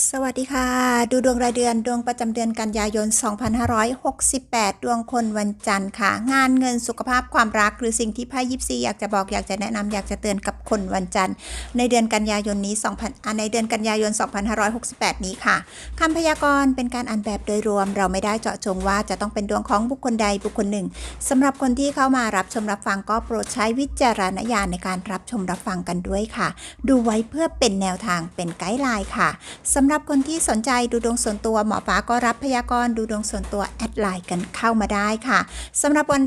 สวัสดีค่ะ ดูดวงรายเดือนดวงประจำเดือนกันยายน 2568 ดวงคนวันจันทร์ค่ะ งานเงินสุขภาพความรักหรือสิ่งที่ไพ่ยิปซีอยากจะบอกอยากจะแนะนำอยากจะเตือนกับคนวันจันทร์ ในเดือนกันยายนนี้2,000ในเดือนกันยายน 2568 นี้ค่ะคำพยากรณ์เป็นการอ่านแบบโดยรวม เราไม่ได้เจาะจงว่าจะต้องเป็นดวงของบุคคลใดบุคคลหนึ่งสำหรับคนที่เข้ามารับชมรับฟังก็โปรดใช้วิจารณญาณในการรับชมรับฟังกันด้วยค่ะ ดูไว้เพื่อเป็นแนวทางเป็นไกด์ไลน์ค่ะำหรับคนที่สนใจดูดวงส่วนตัวหมอฟ้าก็รับพยากรณ์ดูดวงส่วนตัวแอดไลน์กันเข้ามาได้ค่ะสำหรับวัน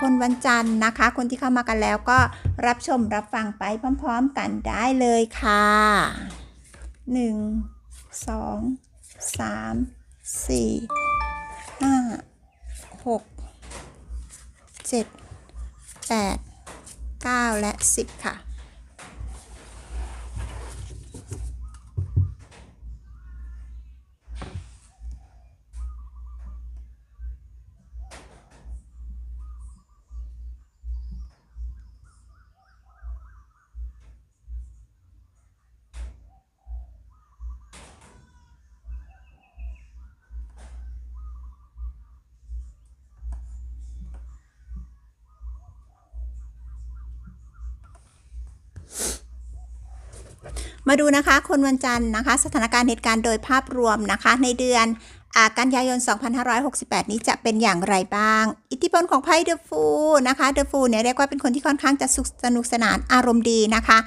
คนวันจันทร์นะคะ คนที่เข้ามากันแล้วก็รับชมรับฟังไปพร้อม ๆ กันได้เลยค่ะ 1 2 3 4 5 6 7 8 9 และ 10 ค่ะ มาดูนะคะ คนวันจันทร์นะคะ สถานการณ์เหตุการณ์โดยภาพรวมนะคะ ในเดือน กันยายน 2568 นี้จะเป็นอย่างไรบ้าง อิทธิพลของไพ่เดอะฟูนะคะ เดอะฟูเนี่ยเรียกว่าเป็นคนที่ค่อนข้างจะสุขสนุกสนานอารมณ์ดีนะคะ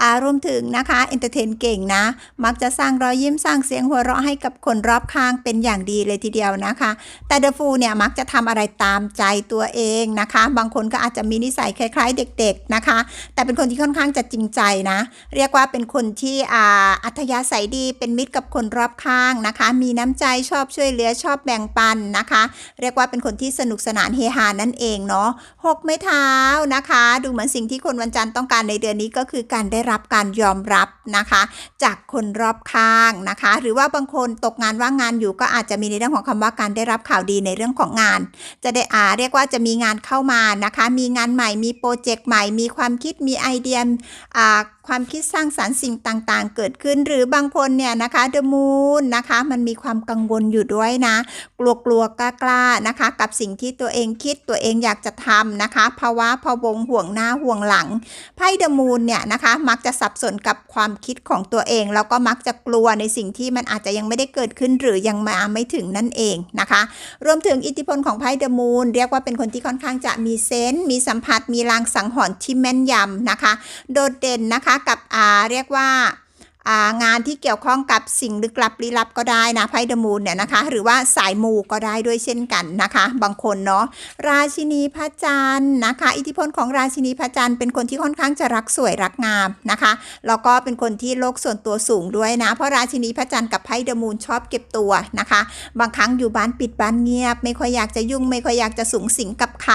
อารวมถึงนะคะเอนเตอร์เทนเก่งนะ มักจะสร้างรอยยิ้มสร้างเสียงหัวเราะให้กับคนรอบข้างเป็นอย่างดีเลยทีเดียวนะคะ แต่เดอะฟูเนี่ยมักจะทำอะไรตามใจตัวเองนะคะ บางคนก็อาจจะมีนิสัยคล้าย ๆ เด็ก ๆนะคะ แต่เป็นคนที่ค่อนข้างจะจริงใจนะ เรียกว่าเป็นคนที่อ่าอัธยาศัยดีเป็นมิตรกับคนรอบข้างนะคะ มีน้ำใจชอบช่วยเหลือชอบแบ่งปันนะคะ เรียกว่าเป็นคนที่สนุกสนานเฮฮานั่นเองเนาะหกไม้เท้านะคะ ดูเหมือนสิ่งที่คนวันจันทร์ต้องการในเดือนนี้ก็คือการได้รับการยอมรับนะคะ จากคนรอบข้างนะคะ หรือว่าบางคนตกงานว่างงานอยู่ก็อาจจะมีในเรื่องของคำว่าการได้รับข่าวดีในเรื่องของงาน จะได้อ่าเรียกว่าจะมีงานเข้ามานะคะ มีงานใหม่มีโปรเจกต์ใหม่มีความคิดมีไอเดียอ่า ความคิดสร้างสารรค์สิ่งต่างๆ เกิดขึ้นหรือบางคนเนี่ยนะคะเดมูนนะคะมันมีความกังวลอยู่ด้วยนะ กลัวกลัวกล้ากล้าๆนะคะ กับสิ่งที่ตัวเองคิดตัวเองอยากจะทำนะคะภาวะพะวงห่วงหน้าห่วงหลังไพ่เดมูนเนี่ยนะคะมักจะสับสนกับความคิดของตัวเอง แล้วก็มักจะกลัวในสิ่งที่มันอาจจะยังไม่ได้เกิดขึ้นหรือยังมาไม่ถึงนั่นเองนะคะ รวมถึงอิทธิพลของไพ่เดมูนเรียกว่าเป็นคนที่ค่อนข้างจะมีเซนส์มีสัมผัสมีลางสังหรณ์ที่แม่นยำนะคะ โดดเด่นนะคะกับอเรียกว่าางานที่เกี่ยวข้องกับสิ่งลึกลับลี้ลับก็ได้นะไพ่เดมูนเนี่ยนะคะ หรือว่าสายมูก็ได้ด้วยเช่นกันนะคะ บางคนเนาะราชินีพระจันทร์นะคะ อิทธิพลของราชินีพระจันทร์เป็นคนที่ค่อนข้างจะรักสวยรักงามนะคะแล้วก็เป็นคนที่โลกส่วนตัวสูงด้วยนะ เพราะราชินีพระจันทร์กับไพ่เดมูนชอบเก็บตัวนะคะ บางครั้งอยู่บ้านปิดบ้านเงียบ ไม่ค่อยอยากจะยุ่ง ไม่ค่อยอยากจะสูงสิงกับใคร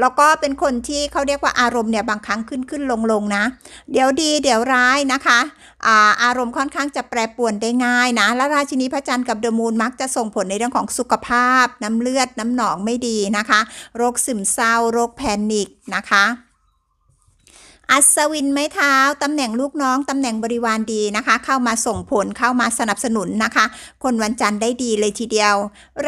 แล้วก็เป็นคนที่เขาเรียกว่าอารมณ์เนี่ยบางครั้งขึ้นขึ้นลงลงนะ เดี๋ยวดีเดี๋ยวร้ายนะคะอาอารมณ์ค่อนข้างจะแปรปรวนได้ง่ายนะ และราชินีพระจันทร์กับเดอะมูนมักจะส่งผลในเรื่องของสุขภาพ น้ำเลือดน้ำหนองไม่ดีนะคะ โรคซึมเศร้า โรคแพนิคนะคะ อัศวินไม้เท้าตำแหน่งลูกน้องตำแหน่งบริวารดีนะคะ เข้ามาส่งผลเข้ามาสนับสนุนนะคะ คนวันจันทร์ได้ดีเลยทีเดียว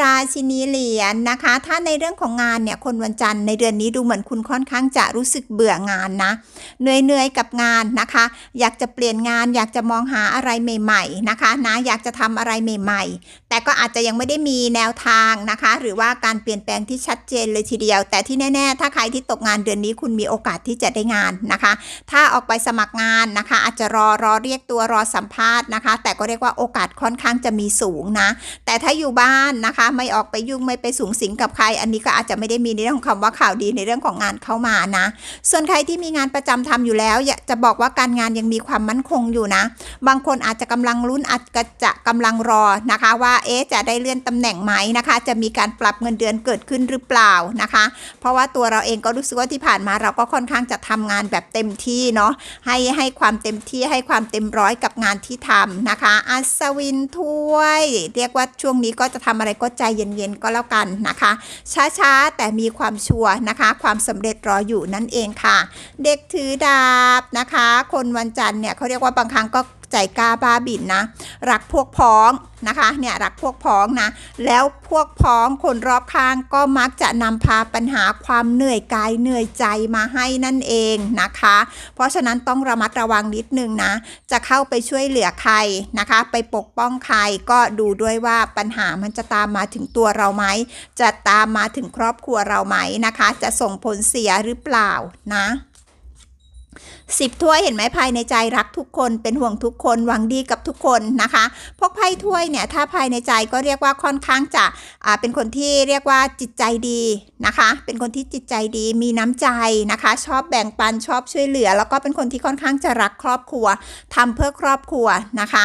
ราชินีเหรียญนะคะ ถ้าในเรื่องของงานเนี่ยคนวันจันทร์ในเดือนนี้ดูเหมือนคุณค่อนข้างจะรู้สึกเบื่องานนะเหนื่อยๆกับงานนะคะ อยากจะเปลี่ยนงาน อยากจะมองหาอะไรใหม่ๆนะคะนะอยากจะทำอะไรใหม่ ๆ แต่ก็อาจจะยังไม่ได้มีแนวทางนะคะ หรือว่าการเปลี่ยนแปลงที่ชัดเจนเลยทีเดียว แต่ที่แน่ ๆ ถ้าใครที่ตกงานเดือนนี้คุณมีโอกาสที่จะได้งานนะคะถ้าออกไปสมัครงานนะคะ อาจจะรอรอเรียกตัวรอสัมภาษณ์นะคะ แต่ก็เรียกว่าโอกาสค่อนข้างจะมีสูงนะ แต่ถ้าอยู่บ้านนะคะ ไม่ออกไปยุ่งไม่ไปสูงสิงกับใคร อันนี้ก็อาจจะไม่ได้มีในเรื่องของคำว่าข่าวดีในเรื่องของงานเข้ามานะ ส่วนใครที่มีงานประจำทำอยู่แล้วจะบอกว่าการงานยังมีความมั่นคงอยู่นะ บางคนอาจจะกำลังลุ้นอาจจะกำลังรอนะคะ ว่าเอ๊จะได้เลื่อนตำแหน่งไหมนะคะ จะมีการปรับเงินเดือนเกิดขึ้นหรือเปล่านะคะ เพราะว่าตัวเราเองก็รู้สึกว่าที่ผ่านมาเราก็ค่อนข้างจะทำงานแบบเต็มที่เนาะให้ให้ความเต็มที่ให้ความเต็มร้อยกับงานที่ทำนะคะ อัศวินถ้วย เรียกว่าช่วงนี้ก็จะทำอะไรก็ใจเย็นๆก็แล้วกันนะคะ ช้าๆแต่มีความชัวร์นะคะ ความสำเร็จรออยู่นั่นเองค่ะ เด็กถือดาบนะคะ คนวันจันทร์เนี่ยเขาเรียกว่าบางครั้งก็ใจกล้าบ้าบินนะ รักพวกพ้องนะคะเนี่ยรักพวกพ้องนะ แล้วพวกพ้องคนรอบข้างก็มักจะนำพาปัญหาความเหนื่อยกายเหนื่อยใจมาให้นั่นเองนะคะ เพราะฉะนั้นต้องระมัดระวังนิดนึงนะ จะเข้าไปช่วยเหลือใครนะคะ ไปปกป้องใครก็ดูด้วยว่าปัญหามันจะตามมาถึงตัวเราไหม จะตามมาถึงครอบครัวเราไหมนะคะ จะส่งผลเสียหรือเปล่านะ สิบถ้วยเห็นไหมภายในใจรักทุกคนเป็นห่วงทุกคนหวังดีกับทุกคนนะคะพวกไพ่ถ้วยเนี่ยถ้าภายในใจก็เรียกว่าค่อนข้างจะอ่าเป็นคนที่เรียกว่าจิตใจดีนะคะ เป็นคนที่จิตใจดีมีน้ำใจนะคะ ชอบแบ่งปันชอบช่วยเหลือ แล้วก็เป็นคนที่ค่อนข้างจะรักครอบครัวทำเพื่อครอบครัวนะคะ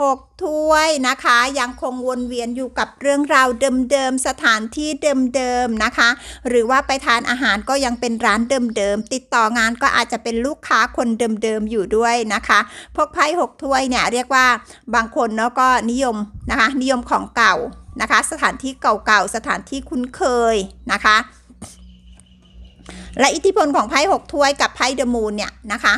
หกถ้วยนะคะ ยังคงวนเวียนอยู่กับเรื่องราวเดิมๆ สถานที่เดิมๆ นะคะ หรือว่าไปทานอาหารก็ยังเป็นร้านเดิมๆ ติดต่องานก็อาจจะเป็นลูกค้าคนเดิมๆ อยู่ด้วยนะคะ พวกไพ่หกถ้วยเนี่ยเรียกว่าบางคนเนาะก็นิยมนะคะ นิยมของเก่านะคะ สถานที่เก่าๆ สถานที่คุ้นเคยนะคะและอิทธิพลของไพ่หกถ้วยกับไพ่เดอะมูนเนี่ยนะคะ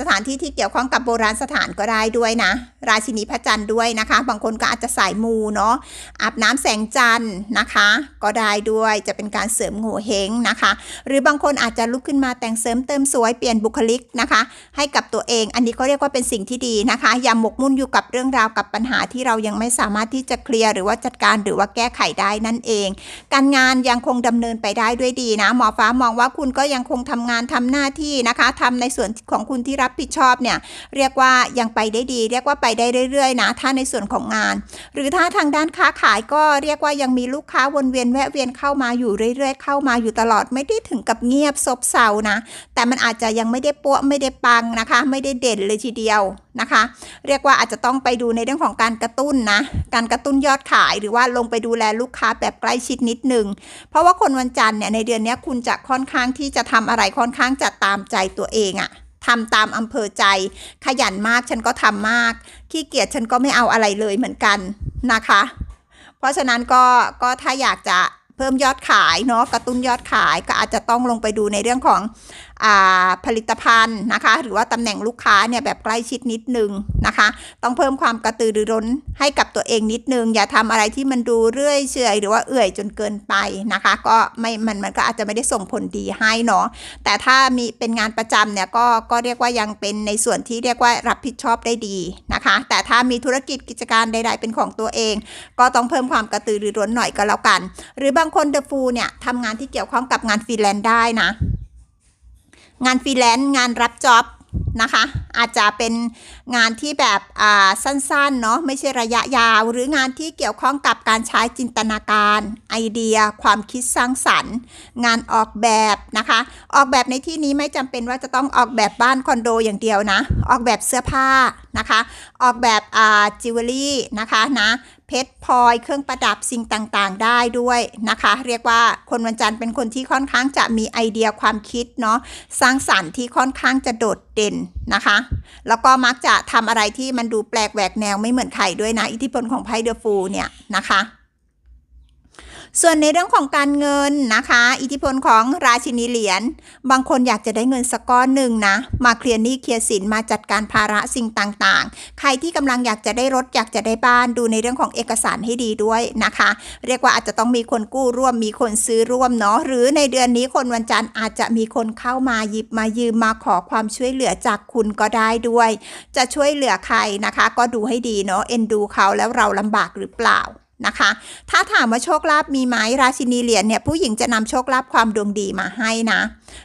สถานที่ที่เกี่ยวข้องกับโบราณสถานก็ได้ด้วยนะ ราชินีพระจันทร์ด้วยนะคะ บางคนก็อาจจะสายมูเนาะอาบน้ำแสงจันทร์นะคะ ก็ได้ด้วยจะเป็นการเสริมโง่เฮงนะคะ หรือบางคนอาจจะลุกขึ้นมาแต่งเสริมเติมสวยเปลี่ยนบุคลิกนะคะ ให้กับตัวเอง อันนี้ก็เรียกว่าเป็นสิ่งที่ดีนะคะ อย่าหมกมุ่นอยู่กับเรื่องราวกับปัญหาที่เรายังไม่สามารถที่จะเคลียร์หรือว่าจัดการหรือว่าแก้ไขได้นั่นเอง การงานยังคงดำเนินไปได้ด้วยดีนะหมอฟ้ามองว่าคุณก็ยังคงทำงานทำหน้าที่นะคะทำในส่วนของคุณที่รับผิดชอบเนี่ยเรียกว่ายังไปได้ดี เรียกว่าไปได้เรื่อยๆนะถ้าในส่วนของงาน หรือถ้าทางด้านค้าขายก็เรียกว่ายังมีลูกค้าวนเวียนแวะเวียนเข้ามาอยู่เรื่อย ๆ เข้ามาอยู่ตลอดไม่ได้ถึงกับเงียบซบเซานะ แต่มันอาจจะยังไม่ได้ปั้วไม่ได้ปังนะคะ ไม่ได้เด่นเลยทีเดียวนะคะ เรียกว่าอาจจะต้องไปดูในเรื่องของการกระตุ้นนะ การกระตุ้นยอดขายหรือว่าลงไปดูแลลูกค้าแบบใกล้ชิดนิดนึง เพราะว่าคนวันจันทร์เนี่ยในเดือนนี้คุณจะค่อนข้างที่จะทำอะไรค่อนข้างจะตามใจตัวเองอะ ทำตามอำเภอใจ ขยันมากฉันก็ทำมาก ขี้เกียจฉันก็ไม่เอาอะไรเลยเหมือนกันนะคะ เพราะฉะนั้นก็ก็ถ้าอยากจะเพิ่มยอดขายเนาะกระตุ้นยอดขายก็อาจจะต้องลงไปดูในเรื่องของผลิตภัณฑ์นะคะ หรือว่าตำแหน่งลูกค้าเนี่ยแบบใกล้ชิดนิดนึงนะคะ ต้องเพิ่มความกระตือรือร้นให้กับตัวเองนิดนึง อย่าทำอะไรที่มันดูเรื่อยเฉยหรือว่าเอื่อยจนเกินไปนะคะ ก็ไม่มันมันก็อาจจะไม่ได้ส่งผลดีให้เนาะแต่ถ้ามีเป็นงานประจำเนี่ยก็ก็เรียกว่ายังเป็นในส่วนที่เรียกว่ารับผิดชอบได้ดีนะคะ แต่ถ้ามีธุรกิจกิจการใด ๆ เป็นของตัวเอง ก็ต้องเพิ่มความกระตือรือร้นหน่อยก็แล้วกัน หรือบางคนเดอะฟูเนี่ยทำงานที่เกี่ยวข้องกับงานฟรีแลนซ์ได้นะ งานฟรีแลนซ์งานรับจ็อบนะคะ อาจจะเป็นงานที่แบบอ่าสั้นๆเนาะไม่ใช่ระยะยาว หรืองานที่เกี่ยวข้องกับการใช้จินตนาการ ไอเดีย ความคิดสร้างสรรค์ งานออกแบบนะคะ ออกแบบในที่นี้ไม่จำเป็นว่าจะต้องออกแบบบ้านคอนโดอย่างเดียวนะ ออกแบบเสื้อผ้านะคะ ออกแบบอ่าจิวเวลรี่นะคะนะเพชรพลอยเครื่องประดับสิ่งต่างๆ ได้ด้วยนะคะ เรียกว่าคนวันจันทร์เป็นคนที่ค่อนข้างจะมีไอเดียความคิดเนาะสร้างสรรค์ที่ค่อนข้างจะโดดเด่นนะคะ แล้วก็มักจะทำอะไรที่มันดูแปลกแหวกแนวไม่เหมือนใครด้วยนะ อิทธิพลของไพ่เดอะฟูเนี่ยนะคะ ส่วนในเรื่องของการเงินนะคะ อิทธิพลของราชินีเหรียญบางคนอยากจะได้เงินสักก้อนหนึ่งนะ มาเคลียร์หนี้เคลียร์สินมาจัดการภาระสิ่งต่างๆ ใครที่กำลังอยากจะได้รถอยากจะได้บ้านดูในเรื่องของเอกสารให้ดีด้วยนะคะ เรียกว่าอาจจะต้องมีคนกู้ร่วมมีคนซื้อร่วมเนาะหรือในเดือนนี้คนวันจันทร์อาจจะมีคนเข้ามาหยิบมายืมมาขอความช่วยเหลือจากคุณก็ได้ด้วย จะช่วยเหลือใครนะคะ ก็ดูให้ดีเนาะเอ็นดูเขาแล้วเราลำบากหรือเปล่า นะคะ ถ้าถามว่าโชคลาภมีไหมราชินีเหรียญเนี่ยผู้หญิงจะนำโชคลาภความดวงดีมาให้นะ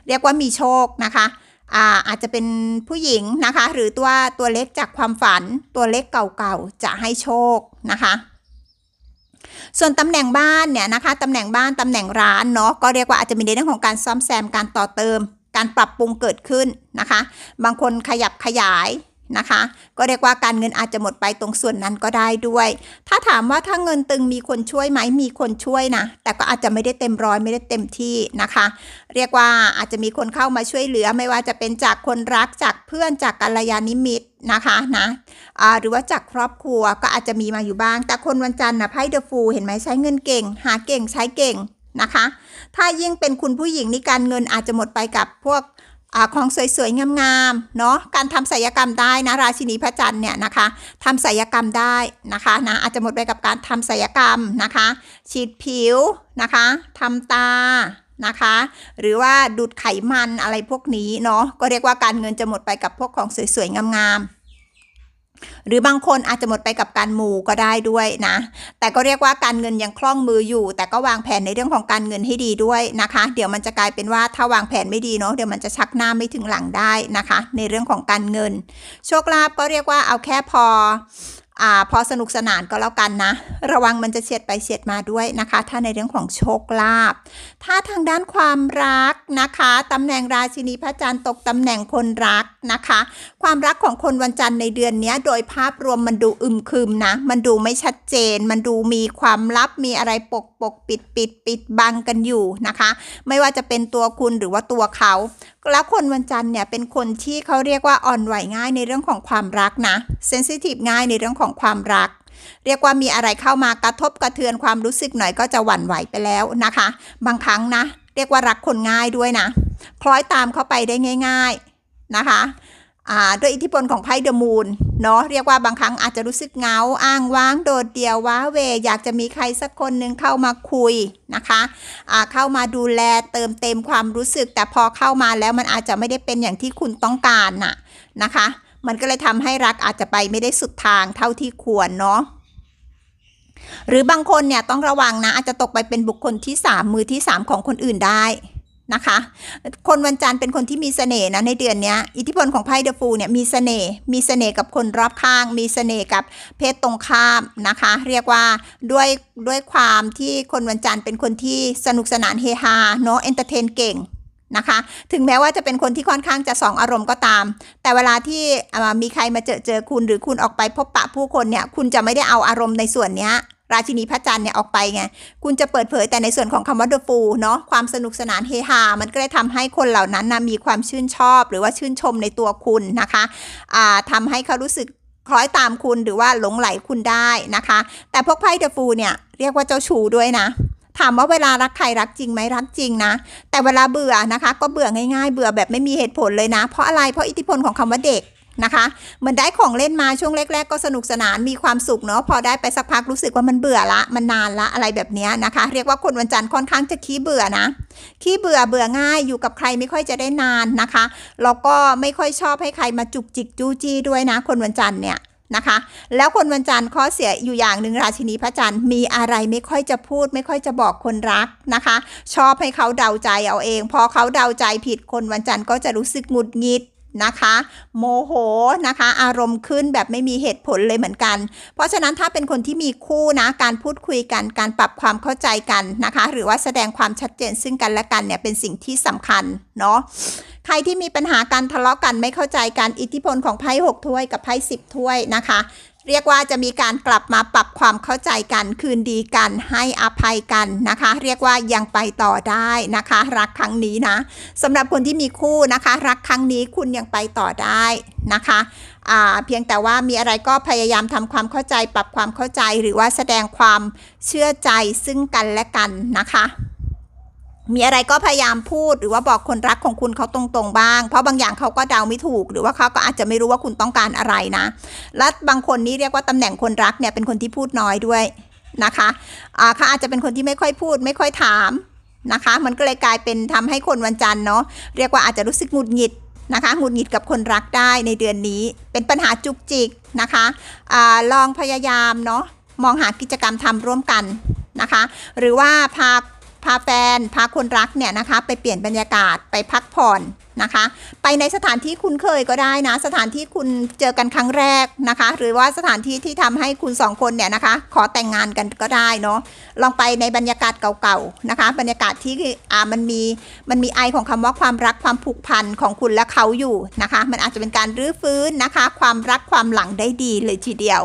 เรียกว่ามีโชคนะคะอาอาจจะเป็นผู้หญิงนะคะ หรือตัวตัวเล็กจากความฝันตัวเล็กเก่าๆจะให้โชคนะคะ ส่วนตำแหน่งบ้านเนี่ยนะคะตำแหน่งบ้านตำแหน่งร้านเนาะก็เรียกว่าอาจจะมีในเรื่องของการซ่อมแซมการต่อเติม การปรับปรุงเกิดขึ้นนะคะ บางคนขยับขยาย นะคะ ก็เรียกว่าการเงินอาจจะหมดไปตรงส่วนนั้นก็ได้ด้วย ถ้าถามว่าถ้าเงินตึงมีคนช่วยไหมมีคนช่วยนะ แต่ก็อาจจะไม่ได้เต็มร้อยไม่ได้เต็มที่นะคะ เรียกว่าอาจจะมีคนเข้ามาช่วยเหลือไม่ว่าจะเป็นจากคนรักจากเพื่อนจากกัลยาณมิตรนะคะนะอ่าหรือว่าจากครอบครัวก็อาจจะมีมาอยู่บ้าง แต่คนวันจันทร์นะไพ่เดอะฟูเห็นไหมใช้เงินเก่ง หาเก่งใช้เก่งนะคะ ถ้ายิ่งเป็นคุณผู้หญิงนี่การเงินอาจจะหมดไปกับพวก อของสวยๆงามๆเนาะการทำศัลยกรรมได้นะราชินีพระจันทร์เนี่ยนะคะทำศัลยกรรมได้นะคะนะอาจจะหมดไปกับการทำศัลยกรรมนะคะ ฉีดผิวนะคะทำตานะคะ หรือว่าดูดไขมันอะไรพวกนี้เนาะก็เรียกว่าการเงินจะหมดไปกับพวกของสวยๆงามๆ หรือบางคนอาจจะหมดไปกับการมูก็ได้ด้วยนะ แต่ก็เรียกว่าการเงินยังคล่องมืออยู่ แต่ก็วางแผนในเรื่องของการเงินให้ดีด้วยนะคะ เดี๋ยวมันจะกลายเป็นว่าถ้าวางแผนไม่ดีเนาะเดี๋ยวมันจะชักหน้าไม่ถึงหลังได้นะคะ ในเรื่องของการเงิน โชคลาภก็เรียกว่าเอาแค่พอ อ่าพอสนุกสนานก็แล้วกันนะ ระวังมันจะเฉียดไปเฉียดมาด้วยนะคะ ถ้าในเรื่องของโชคลาภถ้าทางด้านความรักนะคะตำแหน่งราชินีพระจันทร์ตกตำแหน่งคนรักนะคะ ความรักของคนวันจันทร์ในเดือนนี้โดยภาพรวมมันดูอึมครึมนะ มันดูไม่ชัดเจน มันดูมีความลับมีอะไรปกปกปิดปิดปิดบังกันอยู่นะคะ ไม่ว่าจะเป็นตัวคุณหรือว่าตัวเขาแล้วคนวันจันทร์เนี่ยเป็นคนที่เขาเรียกว่าอ่อนไหวง่ายในเรื่องของความรักนะเซนซิทีฟง่ายในเรื่องของความรัก เรียกว่ามีอะไรเข้ามากระทบกระเทือนความรู้สึกหน่อยก็จะหวั่นไหวไปแล้วนะคะ บางครั้งนะ เรียกว่ารักคนง่ายด้วยนะคล้อยตามเข้าไปได้ง่าย ๆนะคะด้วยอิทธิพลของไพ่เดอะมูนเนาะเรียกว่าบางครั้งอาจจะรู้สึกเงาอ้างว้างโดดเดี่ยวว้าเว อยากจะมีใครสักคนหนึ่งเข้ามาคุยนะคะอ่าเข้ามาดูแลเติมเต็มความรู้สึก แต่พอเข้ามาแล้วมันอาจจะไม่ได้เป็นอย่างที่คุณต้องการน่ะนะคะ มันก็เลยทำให้รักอาจจะไปไม่ได้สุดทางเท่าที่ควรเนาะหรือบางคนเนี่ยต้องระวังนะอาจจะตกไปเป็นบุคคลที่ 3 มือที่ 3 ของคนอื่นได้นะคะ คนวันจันทร์เป็นคนที่มีเสน่ห์นะในเดือนนี้อิทธิพลของไพ่เดอะฟูเนี่ยมีเสน่ห์มีเสน่ห์กับคนรอบข้าง มีเสน่ห์กับเพศตรงข้ามนะคะ เรียกว่าด้วยด้วยความที่คนวันจันทร์เป็นคนที่สนุกสนานเฮฮาเนาะเอนเตอร์เทนเก่ง นะคะ ถึงแม้ว่าจะเป็นคนที่ค่อนข้างจะสองอารมณ์ก็ตาม แต่เวลาที่มีใครมาเจอเจอคุณหรือคุณออกไปพบปะผู้คนเนี่ย คุณจะไม่ได้เอาอารมณ์ในส่วนเนี้ยราชินีพระจันทร์เนี่ยออกไปไง คุณจะเปิดเผยแต่ในส่วนของคำว่า the fool เนาะความสนุกสนานเฮฮา มันก็เลยทำให้คนเหล่านั้นนะมีความชื่นชอบ หรือว่าชื่นชมในตัวคุณนะคะอ่าทำให้เขารู้สึกคล้อยตามคุณหรือว่าหลงไหลคุณได้นะคะ แต่พวกไพ่ the fool เนี่ยเรียกว่าเจ้าชูด้วยนะ ถามว่าเวลารักใครรักจริงไหมรักจริงนะ แต่เวลาเบื่อนะคะ ก็เบื่อง่ายๆ เบื่อแบบไม่มีเหตุผลเลยนะ เพราะอะไรเพราะอิทธิพลของคำว่าเด็กนะคะเหมือนได้ของเล่นมาช่วงแรก ๆ ก็สนุกสนานมีความสุขเนาะพอได้ไปสักพักรู้สึกว่ามันเบื่อละมันนานละอะไรแบบนี้นะคะ เรียกว่าคนวันจันทร์ค่อนข้างจะขี้เบื่อนะขี้เบื่อเบื่อง่ายอยู่กับใครไม่ค่อยจะได้นานนะคะแล้วก็ไม่ค่อยชอบให้ใครมาจุกจิกจู้จี้ด้วยนะ คนวันจันทร์เนี่ย นะคะ แล้วคนวันจันทร์ข้อเสียอยู่อย่างหนึ่งราชินีพระจันทร์มีอะไรไม่ค่อยจะพูด ไม่ค่อยจะบอกคนรักนะคะ ชอบให้เขาเดาใจเอาเอง พอเขาเดาใจผิดคนวันจันทร์ก็จะรู้สึกหงุดหงิดนะคะ โมโหนะคะ อารมณ์ขึ้นแบบไม่มีเหตุผลเลยเหมือนกัน เพราะฉะนั้นถ้าเป็นคนที่มีคู่นะ การพูดคุยกัน การปรับความเข้าใจกันนะคะ หรือว่าแสดงความชัดเจนซึ่งกันและกันเนี่ยเป็นสิ่งที่สำคัญเนาะ ใครที่มีปัญหาการทะเลาะกันไม่เข้าใจกันอิทธิพลของไพ่หกถ้วยกับไพ่สิบถ้วยนะคะ เรียกว่าจะมีการกลับมาปรับความเข้าใจกันคืนดีกันให้อภัยกันนะคะ เรียกว่ายังไปต่อได้นะคะ รักครั้งนี้นะสำหรับคนที่มีคู่นะคะ รักครั้งนี้คุณยังไปต่อได้นะคะเพียงแต่ว่ามีอะไรก็พยายามทำความเข้าใจปรับความเข้าใจหรือว่าแสดงความเชื่อใจซึ่งกันและกันนะคะ มีอะไรก็พยายามพูดหรือว่าบอกคนรักของคุณเขาตรงๆบ้าง เพราะบางอย่างเขาก็เดาไม่ถูก หรือว่าเขาก็อาจจะไม่รู้ว่าคุณต้องการอะไรนะ และบางคนนี่เรียกว่าตำแหน่งคนรักเนี่ยเป็นคนที่พูดน้อยด้วยนะคะเขาอาจจะเป็นคนที่ไม่ค่อยพูด ไม่ค่อยถามนะคะ มันก็เลยกลายเป็นทำให้คนวันจันทร์เนาะเรียกว่าอาจจะรู้สึกหงุดหงิดนะคะหงุดหงิดกับคนรักได้ในเดือนนี้ เป็นปัญหาจุกจิกนะคะอาลองพยายามเนาะมองหากิจกรรมทำร่วมกันนะคะ หรือว่าพา พาแฟน พาคนรักเนี่ยนะคะ ไปเปลี่ยนบรรยากาศไปพักผ่อนนะคะ ไปในสถานที่คุ้นเคยก็ได้นะ สถานที่คุณเจอกันครั้งแรกนะคะ หรือว่าสถานที่ที่ทำให้คุณสองคนเนี่ยนะคะ ขอแต่งงานกันก็ได้เนาะลองไปในบรรยากาศเก่าๆนะคะ บรรยากาศที่อ่ามันมีมันมีไอของคำว่าความรักความผูกพันของคุณและเขาอยู่นะคะ มันอาจจะเป็นการรื้อฟื้นนะคะ ความรักความหลังได้ดีเลยทีเดียว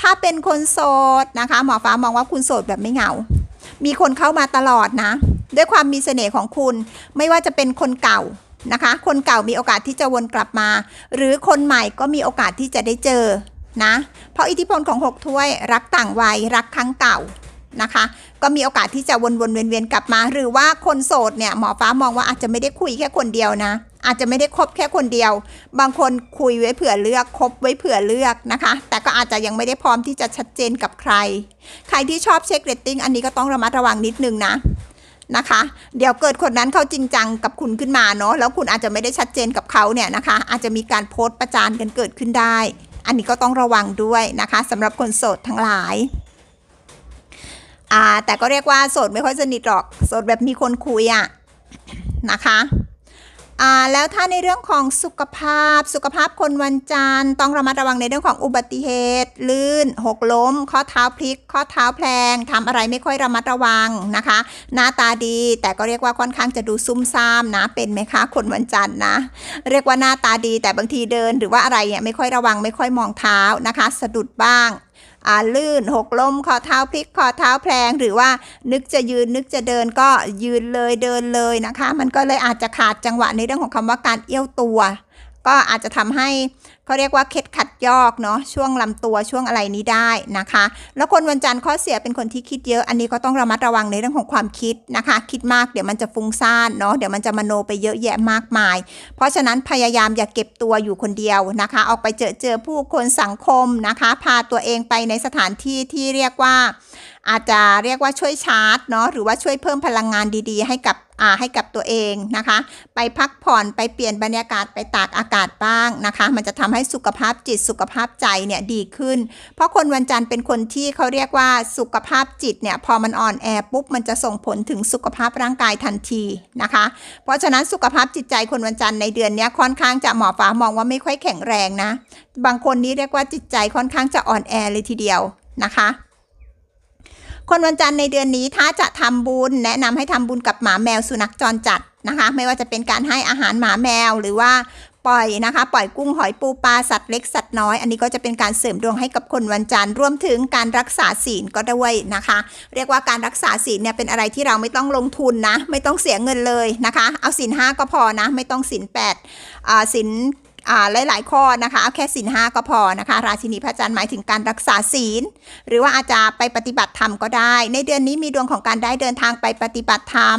ถ้าเป็นคนโสดนะคะ หมอฟ้ามองว่าคุณโสดแบบไม่เหงา มีคนเข้ามาตลอดนะ ด้วยความมีเสน่ห์ของคุณ ไม่ว่าจะเป็นคนเก่านะคะ คนเก่ามีโอกาสที่จะวนกลับมา หรือคนใหม่ก็มีโอกาสที่จะได้เจอนะ เพราะอิทธิพลของหกถ้วย รักต่างวัยรักครั้งเก่านะคะ ก็มีโอกาสที่จะวนๆเวียนๆกลับมา หรือว่าคนโสดเนี่ยหมอฟ้ามองว่าอาจจะไม่ได้คุยแค่คนเดียวนะ อาจจะไม่ได้คบแค่คนเดียว บางคนคุยไว้เผื่อเลือก คบไว้เผื่อเลือกนะคะ แต่ก็อาจจะยังไม่ได้พร้อมที่จะชัดเจนกับใคร ใครที่ชอบเช็คเรตติ้งอันนี้ก็ต้องระมัดระวังนิดนึงนะนะคะ เดี๋ยวเกิดคนนั้นเขาจริงจังกับคุณขึ้นมาเนาะ แล้วคุณอาจจะไม่ได้ชัดเจนกับเขาเนี่ยนะคะ อาจจะมีการโพสต์ประจานกันเกิดขึ้นได้ อันนี้ก็ต้องระวังด้วยนะคะสำหรับคนโสดทั้งหลายอ่าแต่ก็เรียกว่าโสดไม่ค่อยสนิทหรอก โสดแบบมีคนคุยอะนะคะ แล้วถ้าในเรื่องของสุขภาพ สุขภาพคนวันจันทร์ต้องระมัดระวังในเรื่องของอุบัติเหตุ ลื่น หกล้ม ข้อเท้าพลิก ข้อเท้าแพลงทำอะไรไม่ค่อยระมัดระวังนะคะ หน้าตาดีแต่ก็เรียกว่าค่อนข้างจะดูซุ่มซ่ามนะเป็นไหมคะคนวันจันทร์นะ เรียกว่าหน้าตาดีแต่บางทีเดิน หรือว่าอะไรเนี่ยไม่ค่อยระวังไม่ค่อยมองเท้านะคะ สะดุดบ้าง ลื่นหกล้มข้อเท้าพลิกข้อเท้าแพลง หรือว่านึกจะยืนนึกจะเดินก็ยืนเลยเดินเลยนะคะ มันก็เลยอาจจะขาดจังหวะในเรื่องของคำว่าการเอี้ยวตัว ก็อาจจะทำให้เขาเรียกว่าเคล็ดขัด ยอกเนาะช่วงลำตัวช่วงอะไรนี้ได้นะคะ แล้วคนวันจันทร์ข้อเสียเป็นคนที่คิดเยอะ อันนี้ก็ต้องระมัดระวังในเรื่องของความคิดนะคะ คิดมากเดี๋ยวมันจะฟุ้งซ่านเนาะเดี๋ยวมันจะมโนไปเยอะแยะมากมาย เพราะฉะนั้นพยายามอย่าเก็บตัวอยู่คนเดียวนะคะ ออกไปเจอเจอผู้คนสังคมนะคะ พาตัวเองไปในสถานที่ที่เรียกว่าอาจจะเรียกว่าช่วยชาร์จเนาะหรือว่าช่วยเพิ่มพลังงานดีๆ ให้กับ ให้กับตัวเองนะคะ ไปพักผ่อนไปเปลี่ยนบรรยากาศไปตากอากาศบ้างนะคะ มันจะทำให้สุขภาพจิตสุขภาพใจเนี่ยดีขึ้น เพราะคนวันจันทร์เป็นคนที่เขาเรียกว่าสุขภาพจิตเนี่ยพอมันอ่อนแอปุ๊บมันจะส่งผลถึงสุขภาพร่างกายทันทีนะคะ เพราะฉะนั้นสุขภาพจิตใจคนวันจันทร์ในเดือนนี้ค่อนข้างจะหมอฟ้ามองว่าไม่ค่อยแข็งแรงนะ บางคนนี้เรียกว่าจิตใจค่อนข้างจะอ่อนแอเลยทีเดียวนะคะ คนวันจันทร์ในเดือนนี้ถ้าจะทำบุญ แนะนำให้ทำบุญกับหมาแมวสุนัขจรจัดนะคะ ไม่ว่าจะเป็นการให้อาหารหมาแมวหรือว่าปล่อยนะคะ ปล่อยกุ้งหอยปูปลาสัตว์เล็กสัตว์น้อย อันนี้ก็จะเป็นการเสริมดวงให้กับคนวันจันทร์รวมถึงการรักษาศีลก็ด้วยนะคะ เรียกว่าการรักษาศีลเนี่ยเป็นอะไรที่เราไม่ต้องลงทุนนะ ไม่ต้องเสียเงินเลยนะคะ เอาศีลห้าก็พอนะ ไม่ต้องศีลแปดอ่าศีล หลาย ๆ ข้อนะคะเอาแค่ศีลห้าก็พอนะคะ ราชินีพระจันทร์หมายถึงการรักษาศีล หรือว่าอาจจะไปปฏิบัติธรรมก็ได้ ในเดือนนี้มีดวงของการได้เดินทางไปปฏิบัติธรรม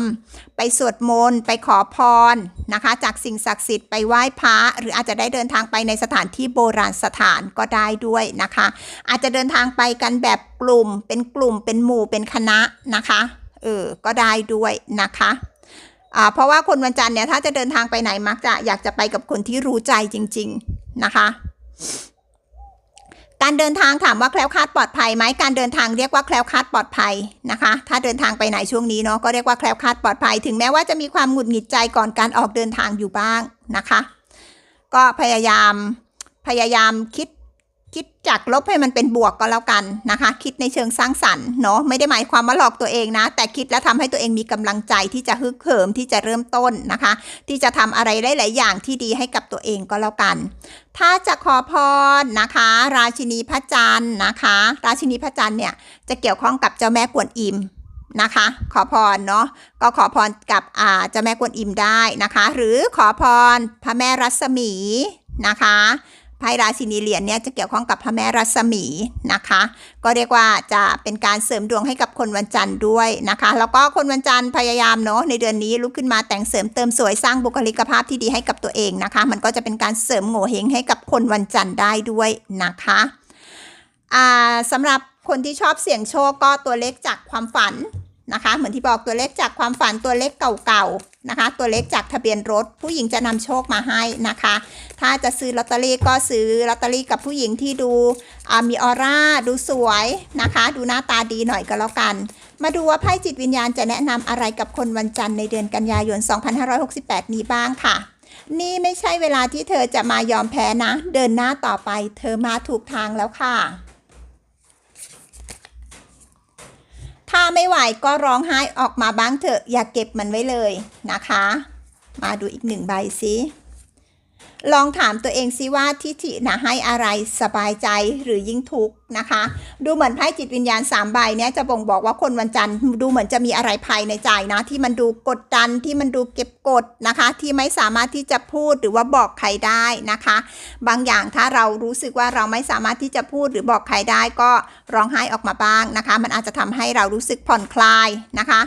ไปสวดมนต์ไปขอพรนะคะ จากสิ่งศักดิ์สิทธิ์ไปไหว้พระหรืออาจจะได้เดินทางไปในสถานที่โบราณสถานก็ได้ด้วยนะคะ อาจจะเดินทางไปกันแบบกลุ่มเป็นกลุ่มเป็นหมู่เป็นคณะนะคะเออก็ได้ด้วยนะคะ เพราะว่าคนวันจันทร์เนี่ยถ้าจะเดินทางไปไหนมักจะอยากจะไปกับคนที่รู้ใจจริง ๆนะคะ การเดินทางถามว่าแคล้วคลาดปลอดภัยไหมการเดินทางเรียกว่าแคล้วคลาดปลอดภัยนะคะ ถ้าเดินทางไปไหนช่วงนี้เนาะก็เรียกว่าแคล้วคลาดปลอดภัย ถึงแม้ว่าจะมีความหงุดหงิดใจก่อนการออกเดินทางอยู่บ้างนะคะ ก็พยายามพยายามคิด คิดจากลบให้มันเป็นบวกก็แล้วกันนะคะ คิดในเชิงสร้างสรรค์เนาะไม่ได้หมายความว่าหลอกตัวเองนะ แต่คิดแล้วทำให้ตัวเองมีกำลังใจที่จะฮึกเหิมที่จะเริ่มต้นนะคะ ที่จะทำอะไรได้หลายอย่างที่ดีให้กับตัวเองก็แล้วกัน ถ้าจะขอพรนะคะ ราชินีพระจันทร์นะคะ ราชินีพระจันทร์เนี่ยจะเกี่ยวข้องกับเจ้าแม่กวนอิมนะคะ ขอพรเนาะก็ขอพรกับอ่าเจ้าแม่กวนอิมได้นะคะ หรือขอพรพระแม่รัศมีนะคะ ไพ่ราชินีเหรียญเนี่ยจะเกี่ยวข้องกับพระแม่รัศมีนะคะ ก็เรียกว่าจะเป็นการเสริมดวงให้กับคนวันจันทร์ด้วยนะคะ แล้วก็คนวันจันทร์พยายามเนาะในเดือนนี้ลุกขึ้นมาแต่งเสริมเติมสวยสร้างบุคลิกภาพที่ดีให้กับตัวเองนะคะ มันก็จะเป็นการเสริมโง่เฮงให้กับคนวันจันทร์ได้ด้วยนะคะสำหรับคนที่ชอบเสี่ยงโชคก็ตัวเลขจากความฝัน นะคะ เหมือนที่บอกตัวเลขจากความฝันตัวเลขเก่าๆนะคะ ตัวเลขจากทะเบียนรถ ผู้หญิงจะนำโชคมาให้นะคะ ถ้าจะซื้อลอตเตอรี่ก็ซื้อลอตเตอรี่กับผู้หญิงที่ดูมีออร่าดูสวยนะคะ ดูหน้าตาดีหน่อยก็แล้วกัน มาดูว่าไพ่จิตวิญญาณจะแนะนำอะไรกับคนวันจันทร์ในเดือนกันยายน 2568 นี้บ้างค่ะนี่ไม่ใช่เวลาที่เธอจะมายอมแพ้นะ เดินหน้าต่อไป เธอมาถูกทางแล้วค่ะ ถ้าไม่ไหวก็ร้องไห้ออกมาบ้างเถอะอย่าเก็บมันไว้เลยนะคะ มาดูอีกหนึ่งใบสิลองถามตัวเองซิว่าทิฐินะให้อะไรสบายใจหรือยิ่งทุกข์ นะคะ ดูเหมือนไพ่จิตวิญญาณ3ใบเนี้ยจะบ่งบอกว่าคนวันจันทร์ดูเหมือนจะมีอะไรภายในใจนะ ที่มันดูกดดันที่มันดูเก็บกดนะคะ ที่ไม่สามารถที่จะพูดหรือว่าบอกใครได้นะคะ บางอย่างถ้าเรารู้สึกว่าเราไม่สามารถที่จะพูดหรือบอกใครได้ก็ร้องไห้ออกมาบ้างนะคะ มันอาจจะทำให้เรารู้สึกผ่อนคลายนะคะ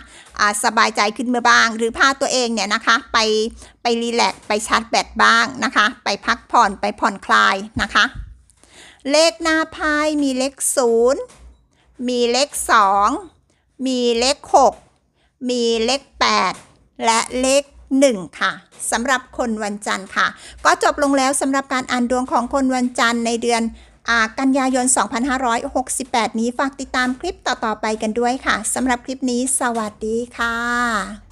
สบายใจขึ้นมาบ้าง หรือพาตัวเองเนี่ยนะคะไปไปรีแลกซ์ไปชาร์จแบตบ้างนะคะ ไปพักผ่อนไปผ่อนคลายนะคะ เลขหน้าไพ่มีเลข0มีเลข2มีเลข6มีเลข8และเลข1ค่ะสำหรับคนวันจันทร์ค่ะ ก็จบลงแล้วสำหรับการอ่านดวงของคนวันจันทร์ในเดือนอกันยายน 2568 นี้ฝากติดตามคลิปต่อ ๆ ไปกันด้วยค่ะสำหรับคลิปนี้สวัสดีค่ะ